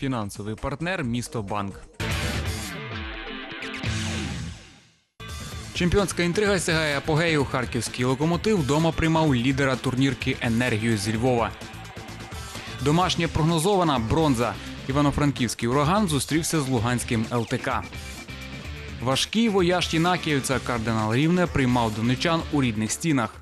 Фінансовий партнер місто Банк. Чемпіонська інтрига сягає апогею. Харківський локомотив вдома приймав лідера турнірки енергію зі Львова. Домашнє прогнозована бронза. Івано-Франківський ураган зустрівся з Луганським ЛТК. Важкий вояж Тінакіївця кардинал Рівне приймав донечан у рідних стінах.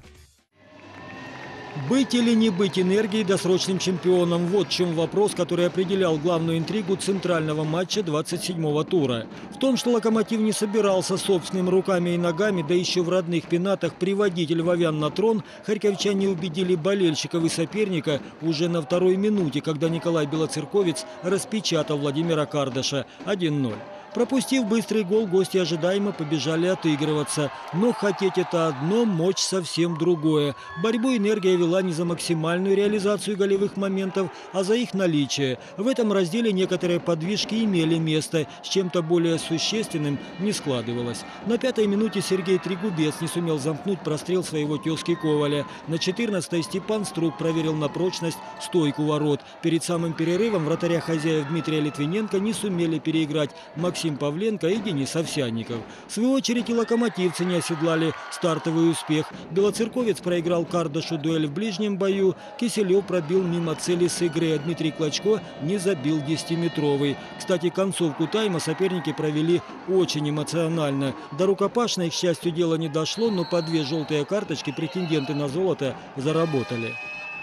Быть или не быть энергией досрочным чемпионом – вот в чем вопрос, который определял главную интригу центрального матча 27-го тура. В том, что «Локомотив» не собирался собственными руками и ногами, да еще в родных пенатах приводить львовян на трон, харьковчане убедили болельщиков и соперника уже на второй минуте, когда Николай Белоцерковец распечатал Владимира Кардаша 1-0. Пропустив быстрый гол, гости ожидаемо побежали отыгрываться. Но хотеть это одно, мочь совсем другое. Борьбу энергия вела не за максимальную реализацию голевых моментов, а за их наличие. В этом разделе некоторые подвижки имели место, с чем-то более существенным не складывалось. На пятой минуте Сергей Трегубец не сумел замкнуть прострел своего тезки Коваля. На 14-й Степан Струк проверил на прочность стойку ворот. Перед самым перерывом вратаря хозяев Дмитрия Литвиненко не сумели переиграть Максим Павленко и Денис Овсянников. В свою очередь и локомотивцы не оседлали стартовый успех. Белоцерковец проиграл Кардашу дуэль в ближнем бою. Киселев пробил мимо цели с игры, а Дмитрий Клочко не забил 10-метровый. Кстати, концовку тайма соперники провели очень эмоционально. До рукопашной, к счастью, дело не дошло, но по две желтые карточки претенденты на золото заработали.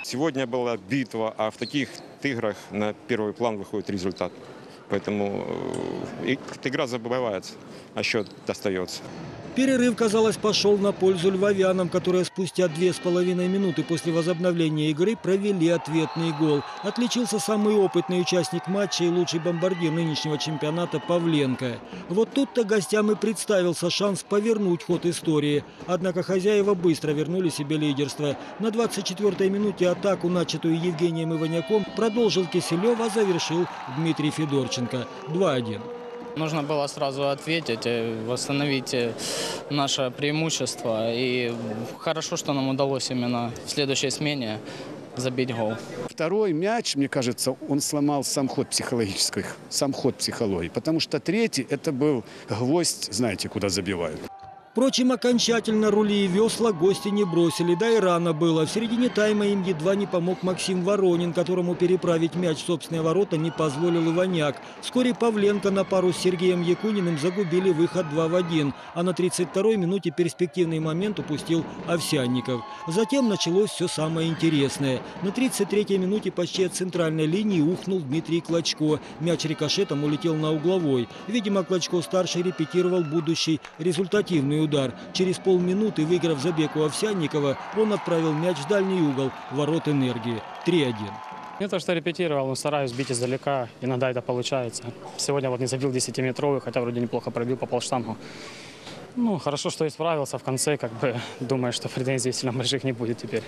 Сегодня была битва, а в таких играх на первый план выходит результат. Поэтому э, игра забывается, а счет достается. Перерыв, казалось, пошел на пользу львовянам, которые спустя две с половиной минуты после возобновления игры провели ответный гол. Отличился самый опытный участник матча и лучший бомбардир нынешнего чемпионата Павленко. Вот тут-то гостям и представился шанс повернуть ход истории. Однако хозяева быстро вернули себе лидерство. На 24-й минуте атаку, начатую Евгением Иваняком, продолжил Киселев, а завершил Дмитрий Федорченко. 2-1. Нужно было сразу ответить, э, восстановить э, наше преимущество. И хорошо, что нам удалось именно в следующей смене забить гол. Второй мяч, мне кажется, он сломал сам ход психологический, сам ход психологии. Потому что третий, это был гвоздь, знаете, куда забивают. Впрочем, окончательно рули и весла гости не бросили, да и рано было. В середине тайма им едва не помог Максим Воронин, которому переправить мяч в собственные ворота не позволил Иваняк. Вскоре Павленко на пару с Сергеем Якуниным загубили выход 2 в 1, а на 32-й минуте перспективный момент упустил Овсянников. Затем началось все самое интересное. На 33-й минуте почти от центральной линии ухнул Дмитрий Клочко. Мяч рикошетом улетел на угловой. Видимо, Клочко-старший репетировал будущий результативный удар. Через полминуты, выиграв забег у Овсянникова, он отправил мяч в дальний угол ворот энергии. 3-1. Не то, что репетировал, но стараюсь бить издалека. Иногда это получается. Сегодня вот не забил 10-метровый, хотя вроде неплохо пробил по полштангу. Ну, хорошо, что исправился в конце, как бы думаю, что претензий сильно больших не будет теперь.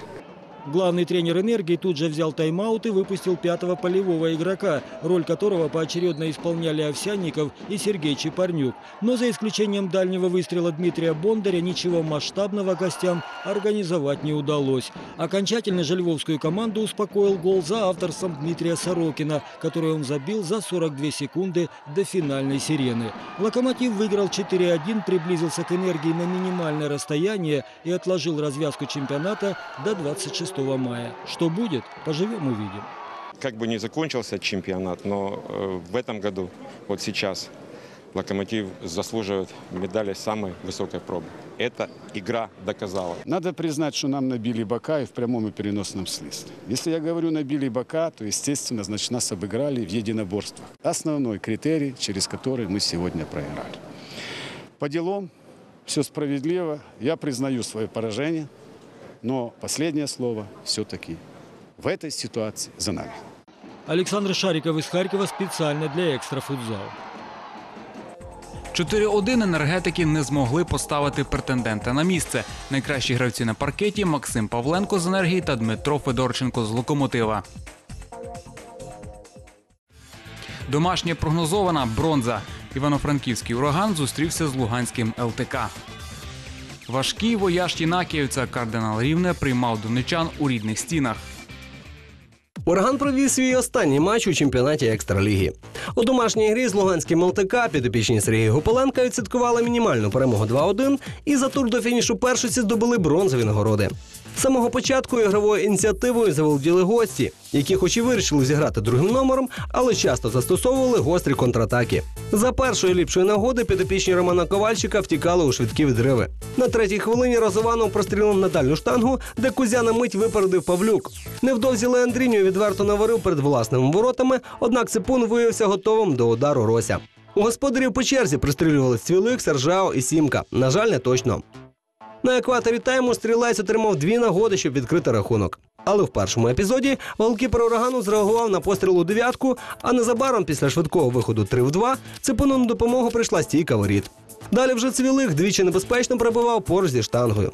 Главный тренер «Энергии» тут же взял тайм-аут и выпустил пятого полевого игрока, роль которого поочередно исполняли Овсянников и Сергей Чепарнюк. Но за исключением дальнего выстрела Дмитрия Бондаря ничего масштабного гостям организовать не удалось. Окончательно же львовскую команду успокоил гол за авторством Дмитрия Сорокина, который он забил за 42 секунды до финальной сирены. «Локомотив» выиграл 4-1, приблизился к «Энергии» на минимальное расстояние и отложил развязку чемпионата до 26 мая. Что будет, поживем увидим. Как бы ни закончился чемпионат, но э, в этом году, вот сейчас, Локомотив заслуживает медали самой высокой пробы. Эта игра доказала. Надо признать, что нам набили бока и в прямом и переносном смысле. Если я говорю набили бока, то, естественно, значит, нас обыграли в единоборствах. Основной критерий, через который мы сегодня проиграли. По делам, все справедливо. Я признаю свое поражение, но последнее слово все-таки в этой ситуации за нами. Александр Шариков из Харькова специально для «Экстра футзал». 4-1 енергетики не змогли поставити претендента на місце. Найкращі гравці на паркеті Максим Павленко з енергії та Дмитро Федорченко з локомотива. Домашнє прогнозована бронза. Івано-Франківський ураган зустрівся з Луганським ЛТК. Важкий вояж Тінакіївця кардинал Рівне приймав донечан у рідних стінах. Ураган провів свій останній матч у чемпіонаті екстраліги. У домашній грі з Луганським ЛТК підопічні Сергія Гуполенка відсвяткували мінімальну перемогу 2-1 і за тур до фінішу першості здобули бронзові нагороди. Самого початку ігровою ініціативою заволоділи гості, які хоч і вирішили зіграти другим номером, але часто застосовували гострі контратаки. За першої ліпшої нагоди підопічні Романа Ковальчика втікали у швидкі відриви. На третій хвилині Розованов прострілив на дальню штангу, де Кузя на мить випередив Павлюк. Невдовзі Леандріньо відверто наварив перед власними воротами, однак Ципун виявився готовим до удару Рося. У господарів по черзі пристрілювали Цвілик, Сержао і Сімка. На жаль, не точно. На екваторі тайму стрілець отримав дві нагоди, щоб відкрити рахунок. Але в першому епізоді голкіпер урагану зреагував на постріл у дев'ятку, а незабаром після швидкого виходу 3 в 2 Ципуну на допомогу прийшла стійка воріт. Далі вже цвілих двічі небезпечно пробивав поруч зі штангою.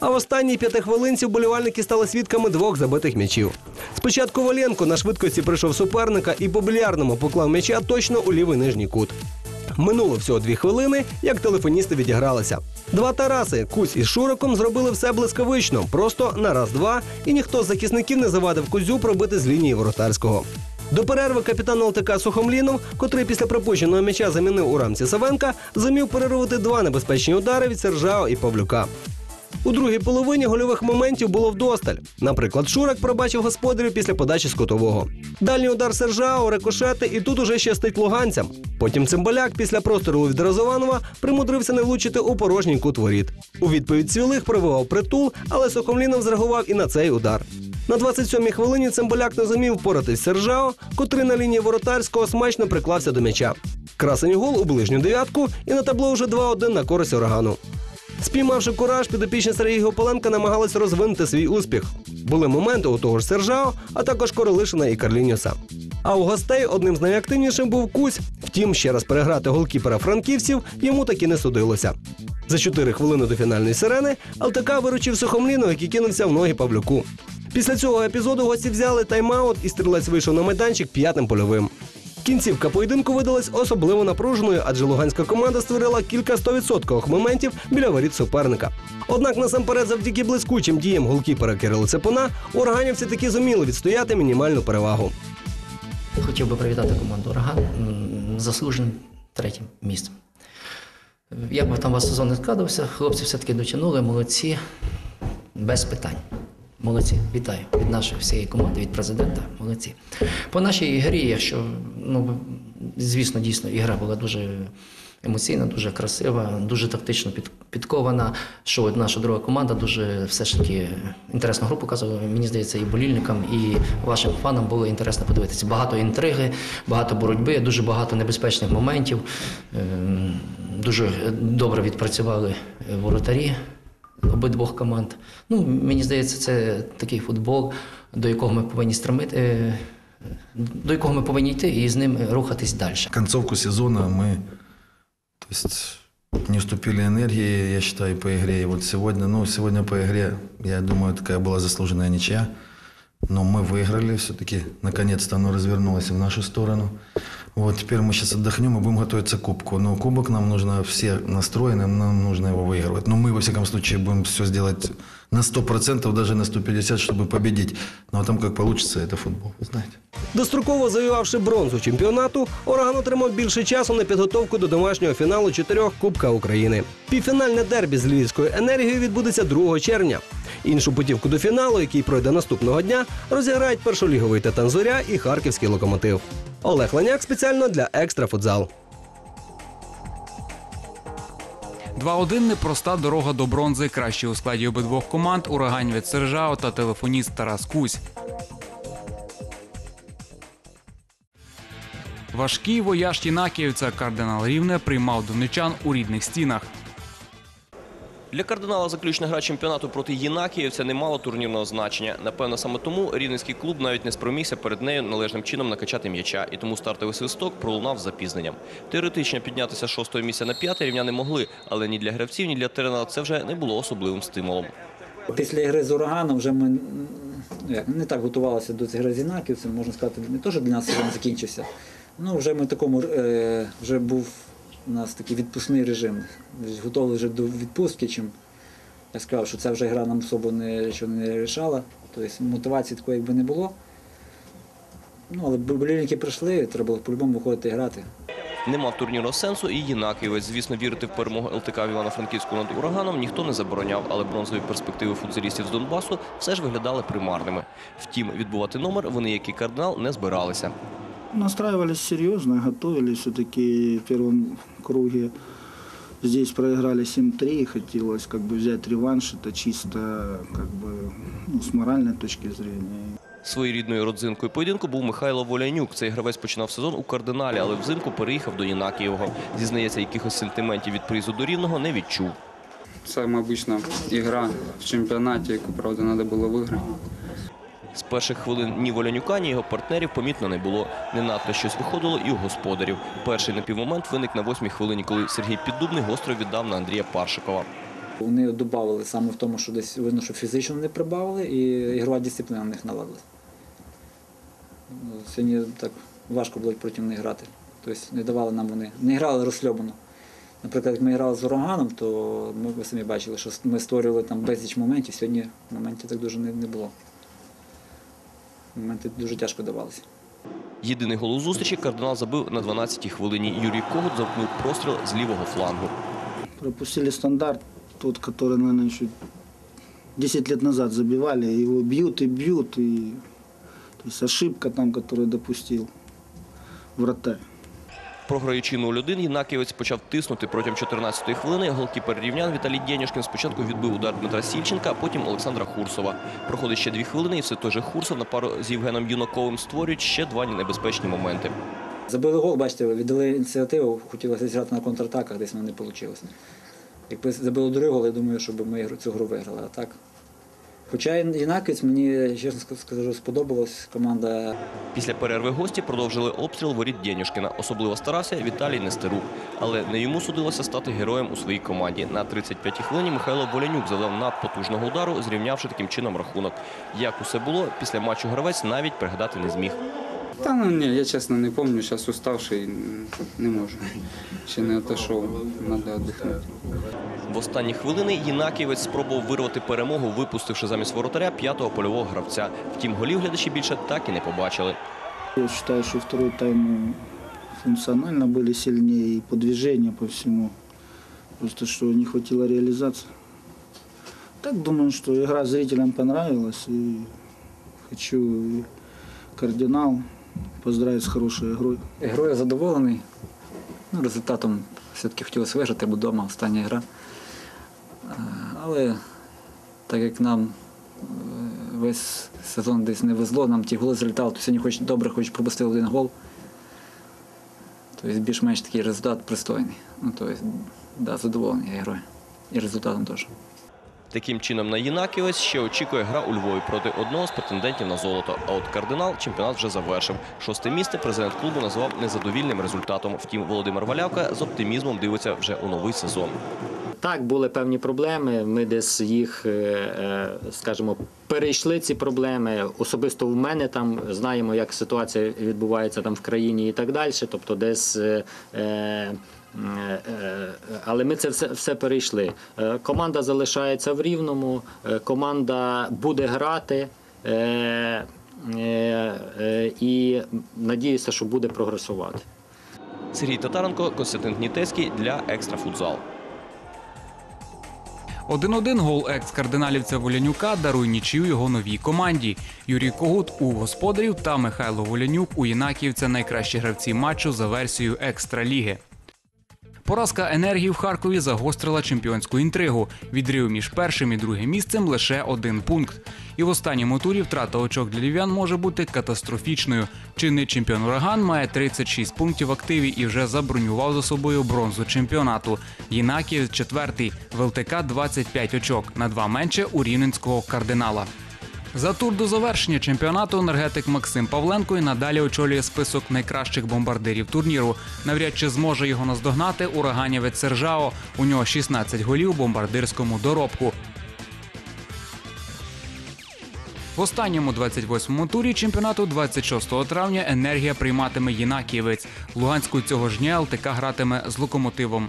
А в останній п'ятихвилинці вболівальники стали свідками двох забитих м'ячів. Спочатку Воленко на швидкості прийшов суперника і по більярдному поклав м'яча точно у лівий нижній кут. Минуло всього дві хвилини, як телефоністи відігралися. Два Тараси, Кузь із Шуриком зробили все блискавично, просто на раз-два, і ніхто з захисників не завадив Кузю пробити з лінії воротарського. До перерви капітан ЛТК Сухомлінов, котрий після пропущеного м'яча замінив у рамці Савенка, зумів перервати два небезпечні удари від Сержао і Павлюка. У другій половині гольових моментів було вдосталь. Наприклад, Шурак пробачив господарів після подачі з котового. Дальній удар Сержао, рикошети, і тут уже щастить луганцям. Потім цимбаляк після простору від Розованова примудрився не влучити у порожній кут воріт. У відповідь цвілих пробивав притул, але Сухомлінов зреагував і на цей удар. На 27-й хвилині цимбаляк не зумів впоратись Сержао, котрий на лінії воротарського смачно приклався до м'яча. Красень гол у ближню дев'ятку, і на табло вже 2-1 на користь урагану. Спіймавши кураж, підопічні Сергія Гополенка намагалися розвинути свій успіх. Були моменти у того ж Сержао, а також Королишина і Карліньоса. А у гостей одним з найактивніших був Кузь. Втім, ще раз переграти голкіпера франківців йому таки не судилося. За 4 хвилини до фінальної сирени ЛТК виручив Сухомліну, який кинувся в ноги Павлюку. Після цього епізоду гості взяли тайм-аут і стрілець вийшов на майданчик п'ятим польовим. Кінцівка поєдинку видалась особливо напруженою, адже луганська команда створила кілька стовідсоткових моментів біля воріт суперника. Однак насамперед, завдяки блискучим діям голкіпера Кирила Цепуна, ураганівці таки зуміли відстояти мінімальну перевагу. Хотів би привітати команду Ураган заслуженим третім місцем. Як би там вас сезон не складався, хлопці все-таки дотягнули, молодці, без питань. Молодці, вітаю від нашої всієї команди, від президента. Молодці. По нашій грі, якщо ну звісно, дійсно, ігра була дуже емоційна, дуже красива, дуже тактично під, підкована. Що наша друга команда дуже все ж таки інтересну гру показувала. Мені здається, і болільникам, і вашим фанам було інтересно подивитися. Багато інтриги, багато боротьби, дуже багато небезпечних моментів. Ем, Дуже добре відпрацювали воротарі обидвох команд. Ну, мені здається, це такий футбол, до якого ми повинні стремити, е, до якого ми повинні йти і з ним рухатись далі. концовку сезона мы то есть, не уступили энергии, я считаю, по игре. И вот сегодня, ну, сегодня по игре, я думаю, такая была заслуженная ничья. Но мы выиграли все-таки. Наконец-то оно развернулось в нашу сторону. Вот теперь мы сейчас отдохнем и будем готовиться к кубку. Но кубок нам нужно, все настроены, нам нужно его выигрывать. Но мы, во всяком случае, будем все сделать на 100%, даже на 150%, чтобы победить. Но о том, как получится, это футбол, вы знаете. Достроково завоювавши бронзу чемпіонату, Ураган отримав більше часу на підготовку до домашнього фіналу чотирьох Кубка України. Півфінальне дербі з Львівською енергією відбудеться 2 червня. Іншу путівку до фіналу, який пройде наступного дня, розіграють першоліговий Титан Зоря і харківський локомотив. Олег Ланяк спеціально для екстра футзал. 2-1 непроста дорога до бронзи. Кращі у складі обидвох команд ураганівець Сержао та телефоніст Тарас Кузь. Важкий вояж Тінакіївця кардинал Рівне приймав донечан у рідних стінах. Для кардинала заключна гра чемпіонату проти Єнакіївця не мала турнірного значення. Напевно, саме тому рівненський клуб навіть не спромігся перед нею належним чином накачати м'яча, і тому стартовий свисток пролунав з запізненням. Теоретично піднятися з шостого місця на п'яте рівняни могли, але ні для гравців, ні для тренера це вже не було особливим стимулом. Після гри з ураганом вже ми ну, не так готувалися до цієї гри з Інаківцем, можна сказати, не те, що для нас закінчився. Ну, вже ми такому е, вже був у нас такий відпускний режим. Готові вже до відпустки, чим я сказав, що ця вже гра нам особо не, не рішала. Тобто мотивації такої якби не було. Ну, але болівники прийшли, треба було по-любому виходити і грати. Не мав турнірного сенсу і Єнакієвець. Звісно, вірити в перемогу ЛТК в Івано-Франківську над ураганом ніхто не забороняв, але бронзові перспективи футзалістів з Донбасу все ж виглядали примарними. Втім, відбувати номер вони, як і кардинал, не збиралися. Настраивались серьезно, готовились. Все-таки в первом круге здесь проиграли 7-3. Хотелось как бы взять реванш. Это чисто как бы ну, с моральной точки зрения. Своєрідною родзинкою поєдинку був Михайло Волянюк. Цей гравець починав сезон у кардиналі, але взимку переїхав до Єнакієвого. Зізнається, якихось сентиментів від приїзду до рівного не відчув. Саме обична ігра в чемпіонаті, яку, правда, треба було виграти. З перших хвилин ні Волянюка, ні його партнерів помітно не було. Не надто щось виходило і у господарів. Перший напівмомент виник на восьмій хвилині, коли Сергій Піддубний гостро віддав на Андрія Паршикова. Вони додавали саме в тому, що десь видно, що фізично не прибавили, і ігрова дисципліна в них наладилась. Ну, Сьогодні так важко було проти них грати. Тобто не давали нам вони, не грали розсльобано. Наприклад, як ми грали з ураганом, то ми самі бачили, що ми створювали там безліч моментів, сьогодні моментів так дуже не було. Моменти дуже тяжко давалися. Єдиний гол у зустрічі кардинал забив на 12-й хвилині. Юрій Когут замкнув простріл з лівого флангу. Пропустили стандарт, тот, который, наверное, еще 10 лет назад забивали. Его бьют и бьют. И... То есть ошибка там, которую допустил вратарь. Програючи 0-1, Єнакієвець почав тиснути протягом 14-ї хвилини. Голкіпер рівнян Віталій Дєнюшкін спочатку відбив удар Дмитра Сільченка, а потім Олександра Хурсова. Проходить ще дві хвилини, і все той же Хурсов на пару з Євгеном Юнаковим створюють ще два небезпечні моменти. Забили гол, бачите, віддали ініціативу, хотілося зіграти на контратаках, десь воно не вийшло. Якби забили другий гол, я думаю, щоб ми цю гру виграли. А так. Хоча інакець мені, чесно скажу, сподобалась команда. Після перерви гості продовжили обстріл воріт Дєнюшкіна. Особливо старався Віталій Нестерук. Але не йому судилося стати героєм у своїй команді. На 35-й хвилині Михайло Волянюк завдав надпотужного удару, зрівнявши таким чином рахунок. Як усе було, після матчу гравець навіть пригадати не зміг. Та ну ні, я чесно не пам'ятаю, зараз уставший, не можу. Ще не отошов, треба віддихнути. В останні хвилини Єнакієвець спробував вирвати перемогу, випустивши замість воротаря п'ятого польового гравця. Втім, голів глядачі більше так і не побачили. Я считаю, что второй тайм функционально были сильнее и по движению, по всему. Просто что не хватило реализации. Так думаю, что игра зрителям понравилась. И хочу кардинал поздравить с хорошей игрой. Грою задоволений. Ну, результатом все-таки хотілося виграти, бо вдома остання гра. Е, Але так як нам е, весь сезон десь не везло, нам ті голи залітали, то сьогодні хоч добре, хоч пропустили один гол. Тобто більш-менш такий результат пристойний. Ну, тобто, да, задоволений я грою. І результатом теж. Таким чином, на Єнакієвець ще очікує гра у Львові проти одного з претендентів на золото. А от кардинал чемпіонат вже завершив. Шосте місце президент клубу назвав незадовільним результатом. Втім, Володимир Валявка з оптимізмом дивиться вже у новий сезон. Так, були певні проблеми. Ми десь їх, е, е, скажімо, перейшли ці проблеми. Особисто в мене там знаємо, як ситуація відбувається там в країні і так далі. Тобто, десь. е, е, Але ми це все, все перейшли. Е, Команда залишається в рівному, е, команда буде грати. е, е, е, І надіюся, що буде прогресувати. Сергій Татаренко, Костянтин Гнітецький для Екстрафутзал. 1-1 гол екс-кардиналівця Волянюка дарує нічию його новій команді. Юрій Когут у господарів та Михайло Волянюк у Єнакіївця найкращі гравці матчу за версією екстраліги. Поразка енергії в Харкові загострила чемпіонську інтригу. Відрив між першим і другим місцем лише один пункт. І в останньому турі втрата очок для львів'ян може бути катастрофічною. Чинний чемпіон Ураган має 36 пунктів в активі і вже забронював за собою бронзу чемпіонату. Єнаків четвертий, в ЛТК 25 очок, на два менше у рівненського кардинала. За тур до завершення чемпіонату енергетик Максим Павленко і надалі очолює список найкращих бомбардирів турніру. Навряд чи зможе його наздогнати ураганівець Сержао. У нього 16 голів у бомбардирському доробку. В останньому 28-му турі чемпіонату 26 травня енергія прийматиме Єнакієвець. Луганську цього ж дня ЛТК гратиме з локомотивом.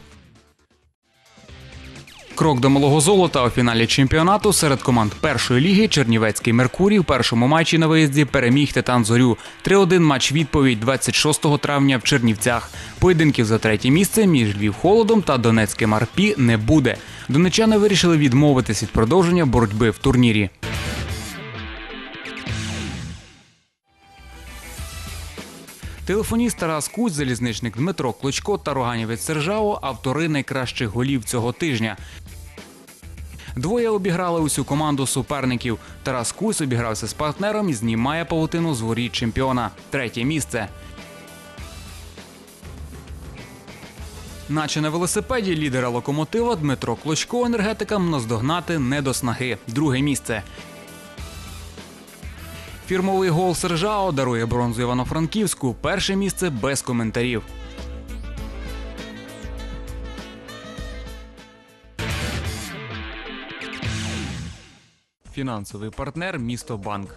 Крок до малого золота у фіналі чемпіонату серед команд першої ліги Чернівецький Меркурій в першому матчі на виїзді переміг Титан Зорю. 3-1 матч відповідь 26 травня в Чернівцях. Поєдинків за третє місце між Львів Холодом та Донецьким Арпі не буде. Донечани вирішили відмовитись від продовження боротьби в турнірі. Телефоніст Тарас Куць, залізничник Дмитро Клочко та роганівець Сержао – автори найкращих голів цього тижня. Двоє обіграли усю команду суперників. Тарас Кусь обігрався з партнером і знімає павутину з воріт чемпіона. Третє місце. Наче на велосипеді лідера локомотива Дмитро Клочко енергетикам наздогнати не до снаги. Друге місце. Фірмовий гол Сержао дарує бронзу Івано-Франківську. Перше місце без коментарів. Фінансовий партнер місто Банк.